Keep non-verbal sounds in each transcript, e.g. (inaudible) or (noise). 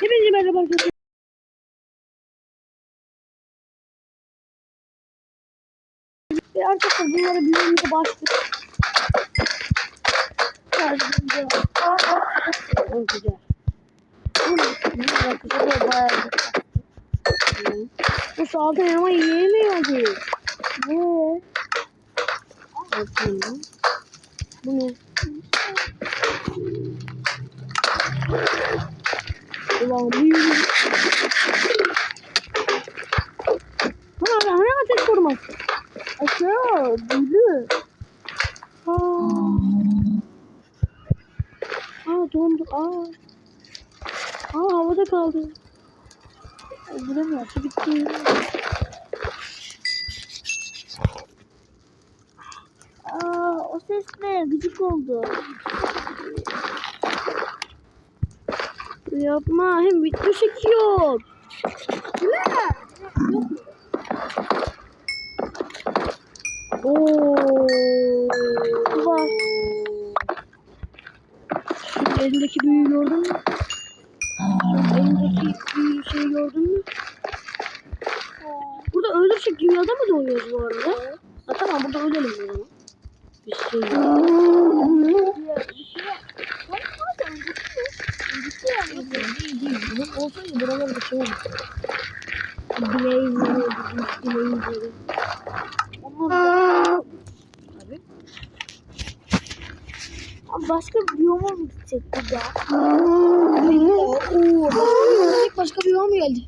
Hepinize merhaba arkadaşlar. Ve arkadaşlar bunlara büyüğümüze. Karşımıza. Çok güzel. Bu saldı ama yiyemiyordu. Ne? Bakayım. Bu ne? Ulan büyüğüm. Ha, hani ateş vurmaz. Aşağı büyülü. Ha. Aa dondu. Aa. Aa havada kaldı. Ay, Bu ne var? Su bitti. Aa o ses ne? Gıcık oldu. Yapma hem video çekiyor. Ne? Oo. Var. Şu elindeki büyüyü gördün mü? Elindeki büyü şeyi gördün mü? Burada ölürsek dünyada mı doğuyoruz bu arada? Ha, tamam burada ölelim o zaman. Bir şey yok. Olsaydı buralarda şey olur. Blaze'leri, Blaze'leri. Başka bir biyoma mı gidecek burada? Oo, başka, bir biyoma mı geldi?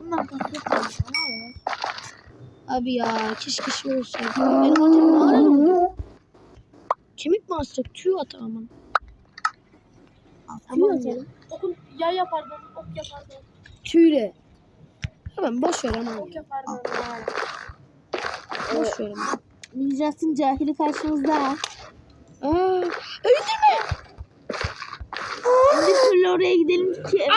Bunlar bir Abi ya keşke şey olsaydı. Benim acaba ne aramadım? Kemik mi asacak? Tüy at aman. Tüy atalım. Okul yay yapardın, ok yapardın, Tüyle. Hemen boş ver aman. ok yapardın. Boş ver aman. Nicat'ın cahili karşımızda. Aa, öldürme. Bir türlü oraya gidelim ki. (laughs)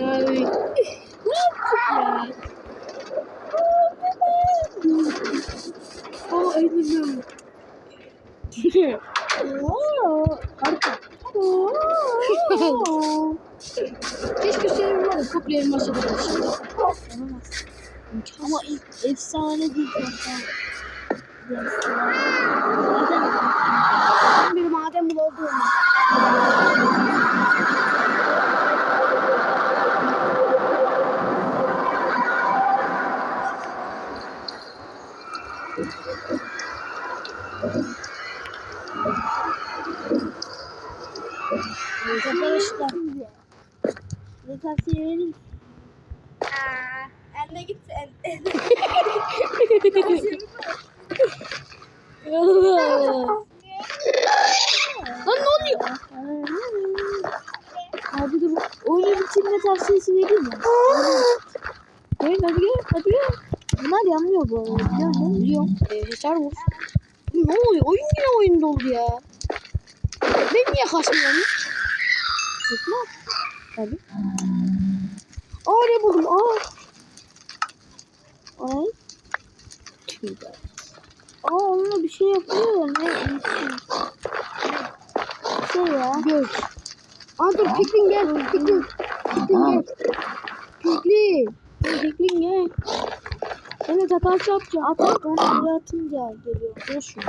Abi. Ne yaptık ya? Aa öldürdüm. Oo, harika. Keşke senin var ya komple elmas yapabilirsin. Ama ilk efsane değil zaten. Ben bir maden buldum. Arkadaşlar. Ne tavsiye vereyim? Ende git. En, en. Lan ne oluyor? Abi dur. Oyunu bitirme tavsiyesi vereyim mi? Hey hadi gel hadi gel. Bunlar yanmıyor bu arada. Biliyor musun? Biliyorum. Ee, Hisar vur. Ne oluyor? Oyun yine oyun doldu ya. Ben niye kaçmıyorum? Tutma. Tabii. Aa ne buldum? Aa. Ay. Aa onunla bir şey yapıyor. Ne? Şey ya. Göz. Aa dur Piklin gel. Piklin. Piklin gel. Piklin. Piklin gel. Evet takas yapacağım. At at ben yere atınca geliyor. Dur şunu.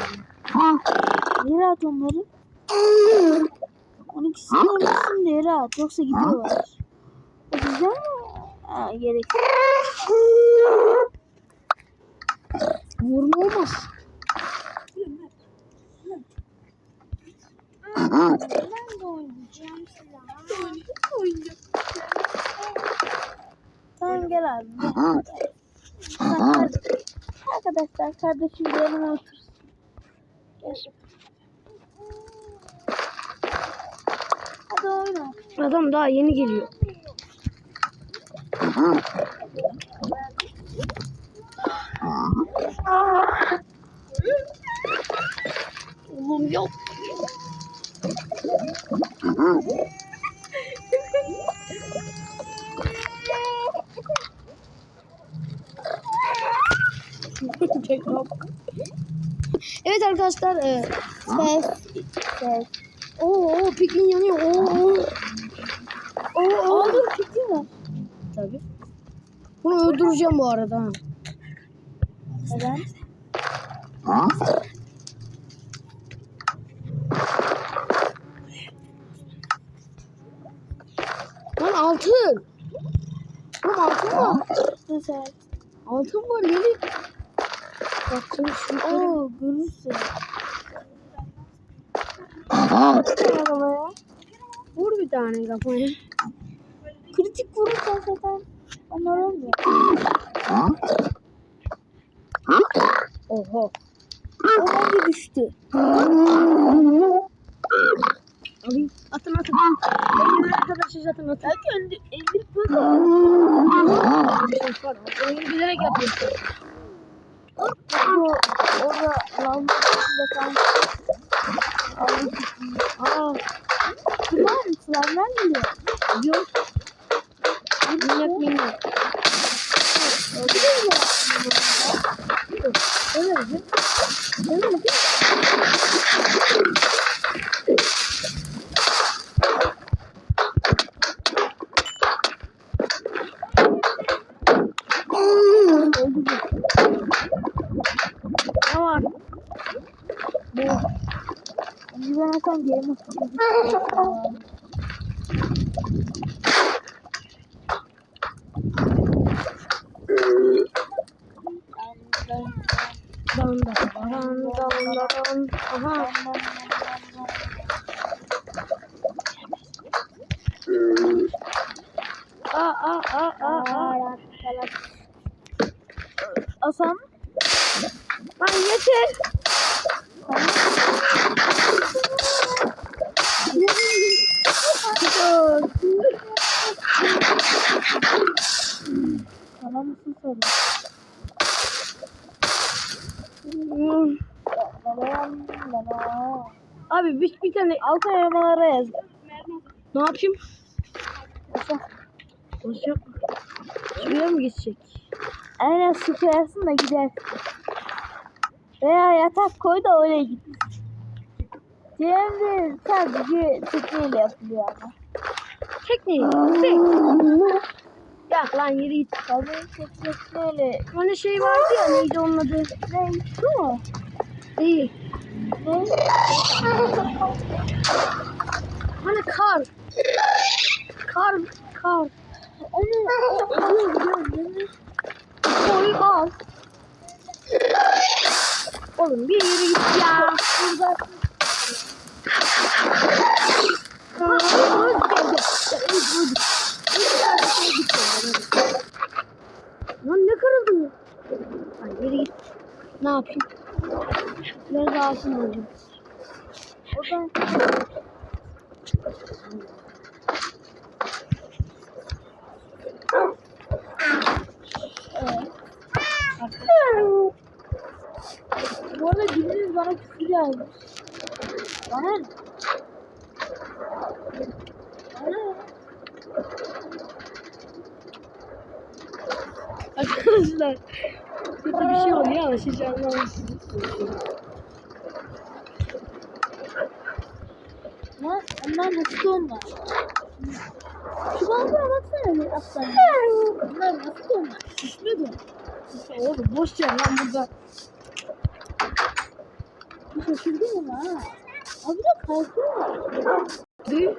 Yere at onları. 12'sini olmasın da yere at. Yoksa gidiyorlar. O yüzden ha, gerek. Vurma olmaz. Ben de oynayacağım. Tamam gel abi. Kar- Arkadaşlar kardeşim yanıma otursun. Gel. Hadi oyna. Adam daha yeni geliyor. Yok. (laughs) Tekrar. evet arkadaşlar. E, Ses. Ses. Oo, oo pikmin yanıyor. Oo. Oo, oo. Dur kiti var. Tabii. Bunu öldüreceğim bu arada. ha. Neden? Lan altın. Oğlum altın var. Güzel. Altın var gelin. Bak konuşuyor. Oo görürsün. Arabaya. Vur bir tane kafaya. Kritik vurursan zaten onlar olmuyor. Oho. O bence düştü. Alayım. Atın atın. Elini arkadaşlar zaten atın. Belki önde eldir böyle. Bir. Oyunu bilerek yapıyorsun. Orada içinde kalmış. Aa. Kulağım slavlar geliyor. Yok. Minnak minnak. Öyle mi? Öyle mi? Ne var? Dan da dan dan da dan. Aha. Aa aa aa aa aa. Hasan. Lan yeter. Dur. Sana mısın sorun? Hmm. Lalam, lala. Abi bir, bir tane Altın elmalara yaz. ne yapayım? Hasan. Olacak. Şuraya mı geçecek? Aynen su koyarsın da gider. Veya yatak koy da öyle git. Diğerinde sadece tekneyle yapılıyor ama. Tekneyi. Tek. Yak lan yürü git. Tabii tekneyle. Hani şey vardı ya neydi onun adı? Ne? Su mu? Değil. Hani kar. Kar. Kar. Onu biliyorum. biliyorum. Koy al. Oğlum bir yere git ya. Burada. Lan ne kırıldı? Ay yere git. Ne yapayım? Biraz daha altın alacağım. oradan Bu arada biriniz bana küfür yazmış. Bana ne? Bana ne? Arkadaşlar kötü bir şey oluyor ama siz anlamışsınız. Lan onlar nasıl onlar? Şu balığa baksana bir aslan. Bunlar nasıl onlar? Şişmedi. İşte oğlum boş ver lan burada. Şaşırdım ha. Abi de kalkıyor. Değil.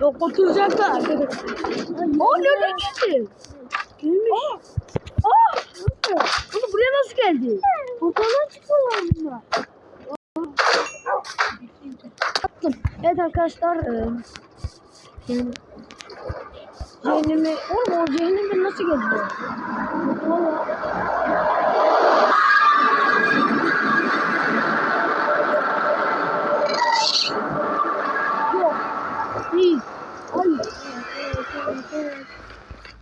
Yok oturacaklar. Aa nereden gitti? Gelmiş. Aa! Oğlum buraya nasıl geldi? Portaldan çıkıyorlar bunlar. Evet arkadaşlar. E, yani, cehennemi... Oğlum o cehenneme nasıl geldi? Valla. Yok. Değil. Hayır.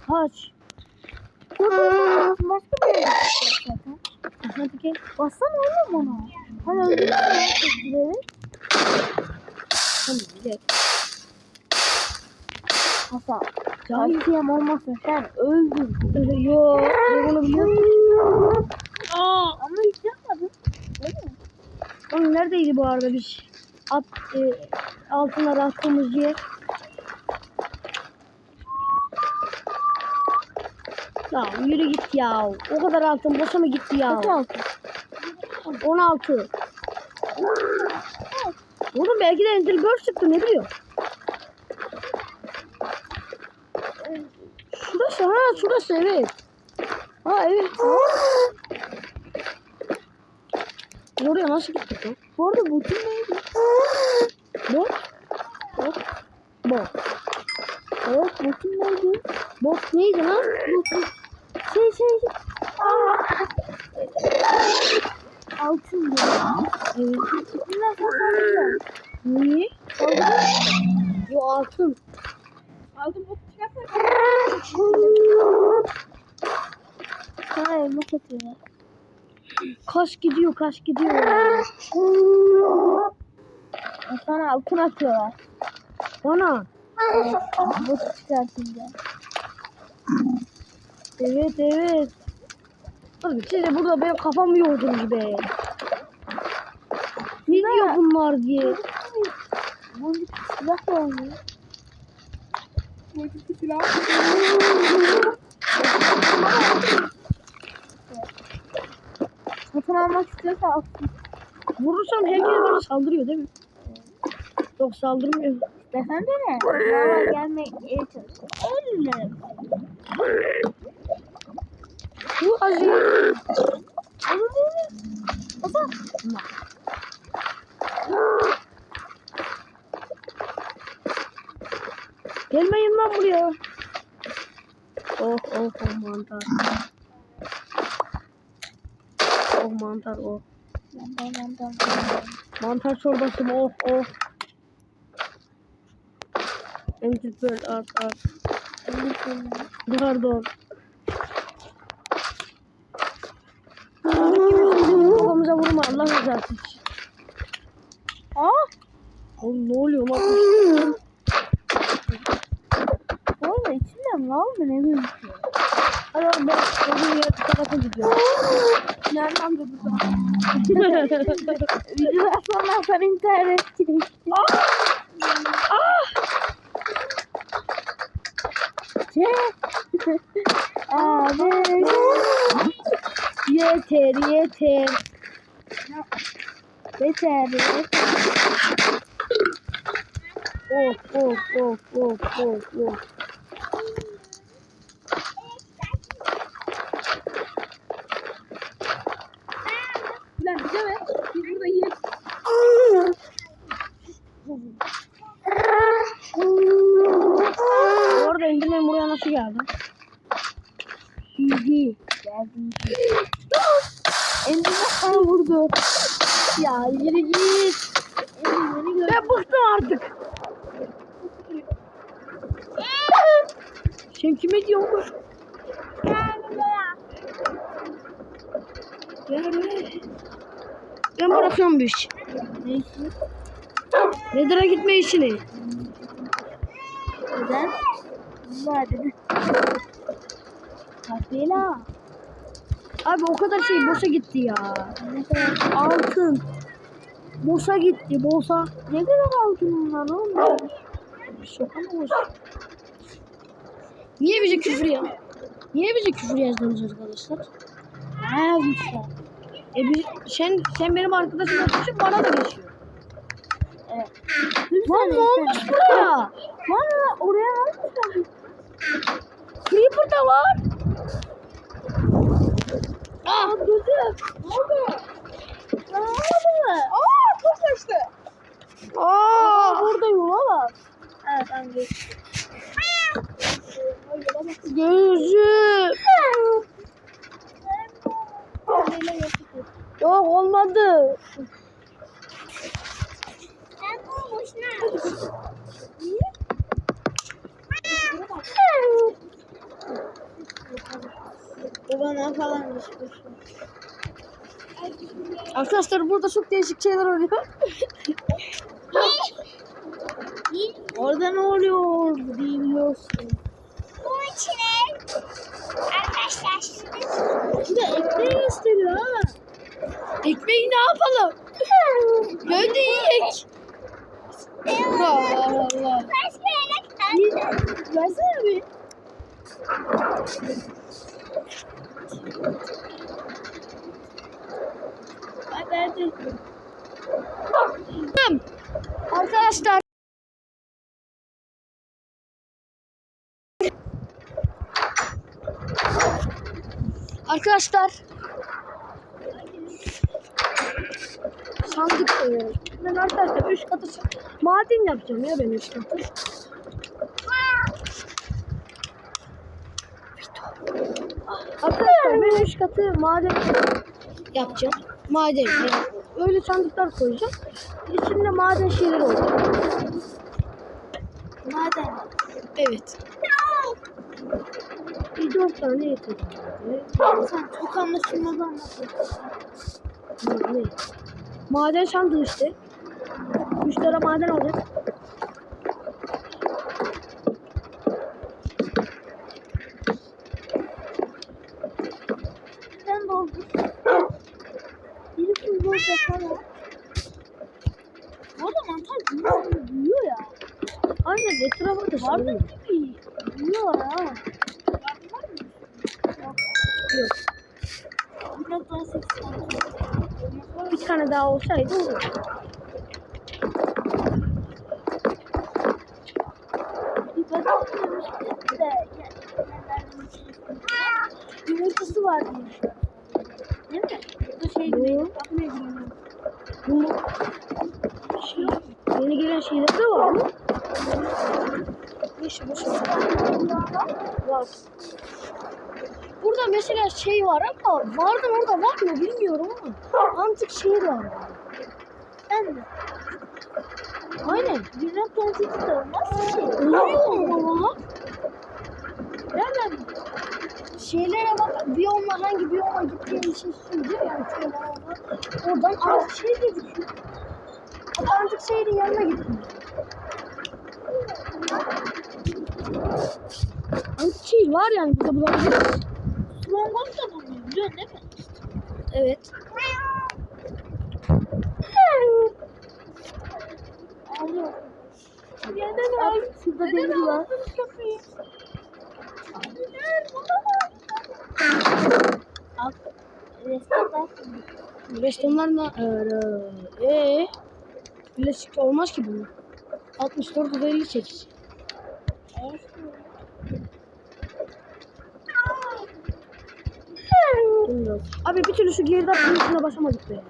Kaç. Başka bir yere zaten. Hadi gel. Bassana oğlum ona. Hadi öldürsün gel. Hasan. Tavsiyem olmasa sen öldün. Yo, ben bunu biliyorum. Aa, Ama hiç yapmadın. Oğlum neredeydi bu arada biz? At, e, altına attığımız yer. Ya yürü git ya. O kadar altın boşa mı gitti ya? Kaç altın? 16. Oğlum belki de Ender Bird çıktı ne biliyor? Şurası ha şurası evet. Ha evet. Oraya nasıl gittik lan? Bu arada botun neydi? Bot. Bot. Bot. Evet botun neydi? Bot neydi lan? Şey şey şey. Aa. Altın diyor. Evet. Kazanıyor. Niye? Yo altın. Aldım botu çıkarsak. Sana elmas atıyorlar. Kaç gidiyor kaç gidiyor. Sana altın atıyorlar. Bana. Botu çıkartınca. Evet evet. Oğlum siz burada benim kafamı yordunuz be. Diyor bunlar diye. Boncuk silah da oynuyor. Boncuklu silah. Satın almak istiyorsa alsın. Vurursam herkes bana saldırıyor değil mi? Yok saldırmıyor. Desen de ne? Valla gelmeye çalışıyor. Elle. Bu acı. Onu değil. Hasan. Gelmeyin lan buraya. Oh oh oh mantar. Oh mantar oh. Yandan yandan. Mantar çorbası mı? Oh oh. Enter Pearl at at. Pardon. Kafamıza vurma Allah rızası için. Aa. Oğlum ne oluyor lan? Bu arada içinden lav mı ne gözüküyor? Hadi oğlum ben öbür yer tarafa gidiyorum. Nereden de burada? Videodan sonra sen internet çekti. Çek. Abi. Yeter yeter. Yeter. Of of of of of of. Sen kime diyorsun? Gel be. Ben bırakıyorum işi. Neyse. Nedir'e gitme işini. Neden? Var dedi. Kapıyla. Abi o kadar şey boşa gitti ya. Altın. Boşa gitti boşa. ne kadar altın var oğlum? Şaka mı boş? Niye bize küfür ya? Niye bize küfür yazdınız arkadaşlar? Ne yazmışlar? E bir, sen sen benim arkadaşım için bana da geçiyor. Evet. Lan ne olmuş burada? Lan oraya ne yapmışlar? Creeper da var. Aa gözüm. Ne oldu? Ne oldu? Aa çok kaçtı. Aa, Buradayım valla. Evet ben geçtim. Gözüm. Yok olmadı. Ben bunu boşuna. Baba ne falanmış bu? Arkadaşlar burada çok değişik şeyler oluyor. Orada ne oluyor bilmiyorsun. Bu içine arkadaşlar şimdi Bir de ekmeği gösteriyor ha. Ekmeği ne yapalım? (laughs) Böyle yiyek. Allah Allah. Versene bir. Arkadaşlar. Arkadaşlar. Sandık e, ben arkadaşlar üç katı maden yapacağım ya ben üç katı. Arkadaşlar ben üç katı maden yapacağım. Maden. yani öyle sandıklar koyacağım. İçinde maden şeyleri olacak. Maden. Evet. Bir dört tane yeter. Sen çok anlaşılmaz anlatıyorsun. Maden sandığı işte. Tane maden olacak. Sen doldur. Birisi burada sana. Bu arada mantar büyüyor, büyüyor ya. Aynen etrafa da Vardı sarıyor. gibi. Büyüyor ha. Yok. Biraz daha tane. Bir tane daha olsaydı olur. Bir. Yumurtası var diye. Değil mi? Bu şey gibi. Yok. Bakmaya gidiyorum. Bu şey, yeni gelen şeyler de var mı? Boş boş. Var. Mesela şey var ama vardı orada var mı bilmiyorum ama antik şehir var. Ben de. Aynen. 1.18 de olmaz ki. Oluyor mu? Nereden? Şeylere bak biyomla hangi biyoma gittiğini şey söylüyor yani. Oradan antik şehir gözüküyor. Antik şehrin yanına gittim. Antik şehir var yani burada bulabiliriz. Stronghold da bulunuyor biliyorsun değil mi? Evet. Ağlıyor. Neden var? Şurada deniz var. Al. Restoran. Restonlarla eee birleşik olmaz ki bunlar. 64 ve 58. Bilmiyorum. Abi bir türlü şu girdap üstüne basamadık be.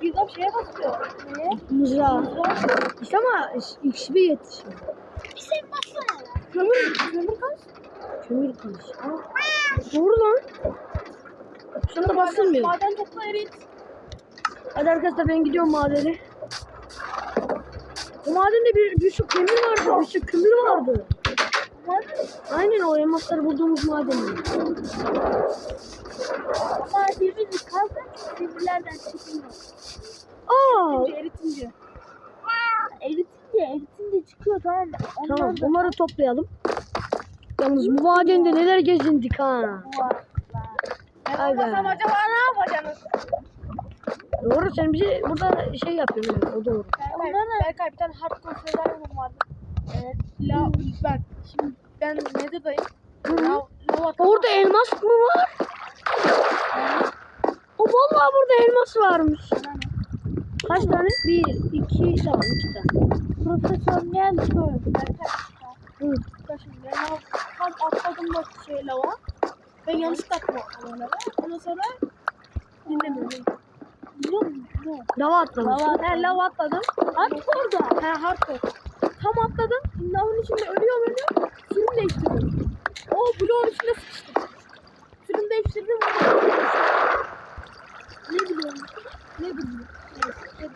Güzel şeye basıyor. Neye? Mızrağı. İşte ama ikisi bir yetişiyor. Bir şey baksana. Kömür, kömür kaç? Kömür kalış. Doğru lan. Şu anda basılmıyor. Maden topla erit. Hadi arkadaşlar ben gidiyorum madene. O madende bir, bir sürü kömür vardı. Bir sürü kömür vardı. Aynen o elmasları bulduğumuz maden. Ama birbirini kaldı. Birbirlerden çıkmıyor. Aa, Eritince. Eritince, eritince çıkıyor tamam mı? Onlar tamam da onları toplayalım. Yalnız bu madende neler gezindik ha. Ben Ay be. olmasam acaba ne yapacaksınız? Doğru sen bize burada şey yapıyorsun. evet, O doğru. Berkay, Berkay bir tane hardcore survival'ım vardı. Evet. La, bak şimdi ben Nether'dayım. Hı hı. La, Orada elmas mı var? O vallahi burada elmas varmış. Kaç tane? Bir, iki, tamam iki tane. Profesör? Berkay. Hı. Bak şimdi ben tam atladım bak şey lava. Ben atladım o lava. Ondan sonra dinlemiyorum. Musun? Ne? Lava atlamış. Lava, he, lava atladım. Hardcore'da. He hardcore. Tam atladım. Lavın içinde ölüyorum ölüyorum. Sürüm değiştirdim. O bloğun içine sıkıştım. Sürüm değiştirdim. Ne biliyorum? Ne bileyim. Neyse,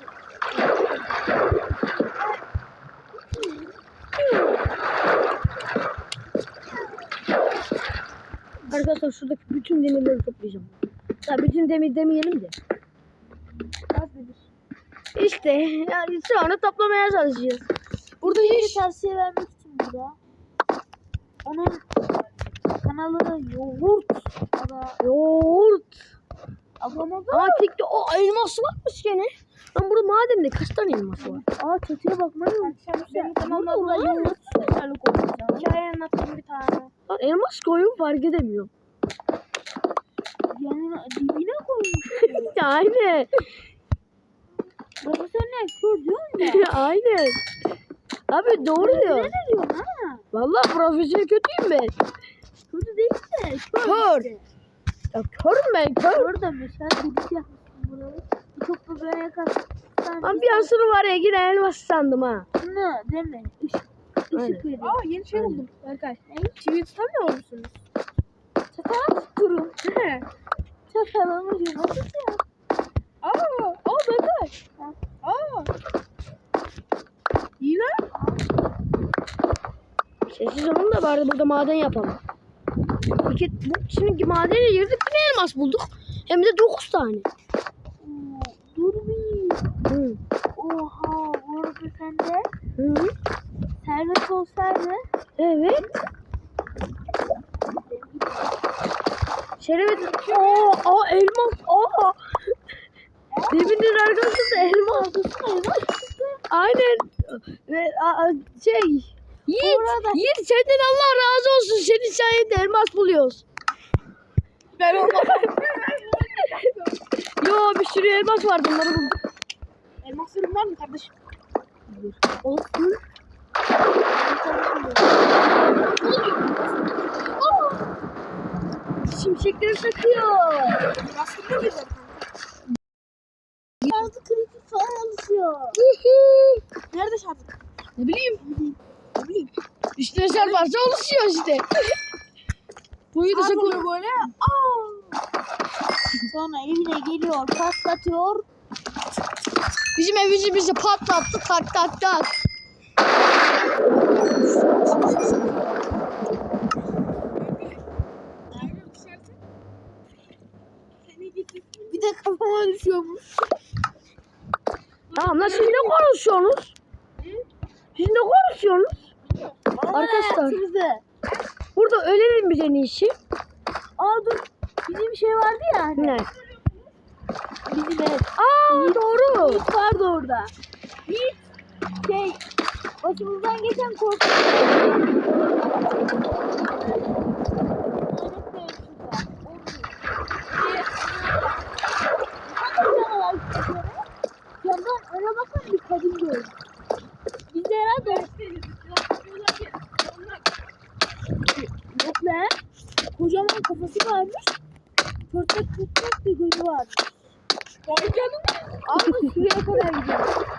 hadi. Arkadaşlar şuradaki bütün demirleri toplayacağım. Ya bütün demir demeyelim de. işte. Yani anda toplamaya çalışıyoruz. Burada hiç tavsiye vermek için burada. Onun kanalı yoğurt. O da yoğurt. abone. Ama TikTok o elması varmış gene. Lan burada madende kaç tane elması var? Aa çatıya bakmayı Benim kanalımda da yoğurt yeterli koyacağım. Hikaye anlattım bir tane. Lan elmas koyun fark edemiyorum. Yanına dibine koymuş. (laughs) Aynen. Profesyonel kör diyorsun (laughs) ya. Aynen. Abi doğru diyor. Ne diyorsun ha? Vallahi profesyonel kötüyüm ben. Kötü değil de kör. Kör. işte. Ya körüm ben kör. Kör da mesela birisi yapmışsın burayı. Bir toplu böyle yakasın. Lan bir an sonra var ya yine elmas sandım ha. Bunu deme. Işık. Işık. Aa yeni şey buldum Berkay. Çivi tutamıyor musunuz? Tutturun. He. Çatalımı yumurtası ya. Aa, aa Berkay. Aa. Lan. Sessiz olun da bari burada maden yapalım. İki, bu, şimdi madene girdik yine elmas bulduk. Hem de 9 tane. Dur bir. Hı. Oha. Bu arada sende Hı. servet olsaydı Evet. Şerefet. Aa, aa elmas. Aa. Demindir arkadaşlar da elmas. Aynen. Ve şey. Yiğit, Orada- Yiğit senden Allah razı olsun. Senin sayende elmas buluyoruz. Ben olmadım. Yo bir sürü elmas var bunları bulduk. Elmaslarım var mı kardeşim? Olsun. Şimşekleri sakıyor. Elmaslarım mı güzel? Yazı kritik falan alışıyor. Nerede şartın? Ne bileyim. Ne bileyim. Üstüne çarparsa oluşuyor işte. Nasıl bu. oluyor böyle? Aa. Sonra evine geliyor, patlatıyor. Bizim evimizi bizi patlattı tak tak tak. De kafama düşüyormuş. Tamam lan siz ne konuşuyorsunuz? Siz ne konuşuyorsunuz? Arkadaşlar burada ölelim biz en iyisi. Aa dur. Bizim şey vardı ya. hani. Ne? Bizim ev. Aa doğru. Yiğit vardı orada. Yiğit şey başımızdan geçen korku. Gördüm. Biz de herhalde yok lan. Kocaman kafası varmış. Pörtlek pörtlek bir gözü varmış. Vay canına. Abi şuraya kadar gidiyor.